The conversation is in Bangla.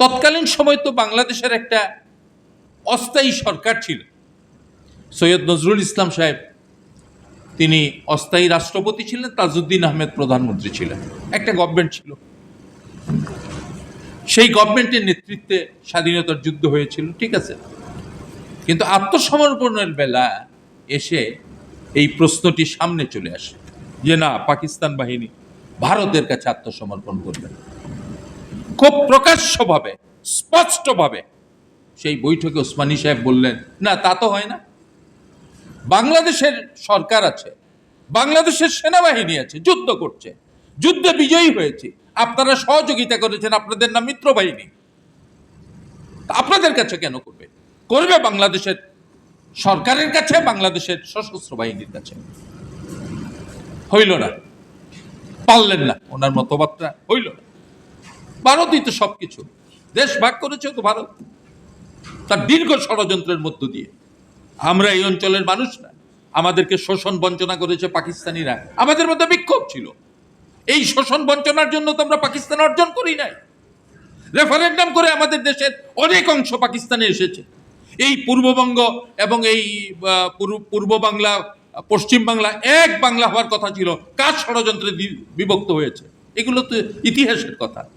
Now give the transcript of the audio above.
তৎকালীন সময় তো বাংলাদেশের একটা অস্থায়ী সরকার ছিল। সৈয়দ নজরুল ইসলাম সাহেব, তিনি অস্থায়ী রাষ্ট্রপতি ছিলেন, তাজউদ্দিন আহমেদ প্রধানমন্ত্রী ছিলেন। একটা গভর্নমেন্ট ছিল। সেই গভর্নমেন্টের নেতৃত্বে স্বাধীনতার যুদ্ধ হয়েছিল, ঠিক আছে? কিন্তু আত্মসমর্পণের বেলা এসে এই প্রশ্নটি সামনে চলে আসে যে, না, পাকিস্তান বাহিনী ভারতের কাছে আত্মসমর্পণ করবে খুব প্রকাশ্যভাবে, স্পষ্টভাবে। সেই বৈঠকে ওসমানী সাহেব বললেন, না, তা তো হয় না। বাংলাদেশের সরকার আছে, বাংলাদেশের সেনাবাহিনী আছে, যুদ্ধ করছে, যুদ্ধে বিজয়ী হয়েছে। আপনারা সহযোগিতা করেছেন, আপনাদের নাম মিত্র বাহিনী আপনাদের কাছে কেন করবে? করবে বাংলাদেশের সরকারের কাছে, বাংলাদেশের সশস্ত্র বাহিনীর কাছে। হইল না, পারলেন না। ওনার মতবাদটা হইল না। ভারতই তো সবকিছু। দেশ ভাগ করেছে তো ভারত। তার দীর্ঘ ষড়যন্ত্রের মধ্য দিয়ে। আমরা এই অঞ্চলের মানুষ না। আমাদেরকে শোষণ বঞ্চনা করেছে পাকিস্তানিরা। আমাদের মধ্যে বিক্ষোভ ছিল। এই শোষণ বঞ্চনার জন্য তো আমরা পাকিস্তান অর্জন করি নাই। রেফারেন্ডাম করে আমাদের দেশের অনেক অংশ পাকিস্তানে এসেছে। এই পূর্ববঙ্গ এবং এই পূর্ব- বাংলা, পশ্চিম বাংলা, এক বাংলা হওয়ার কথা ছিল। কাজ ষড়যন্ত্রে বিভক্ত হয়েছে? এগুলো তো ইতিহাসের কথা।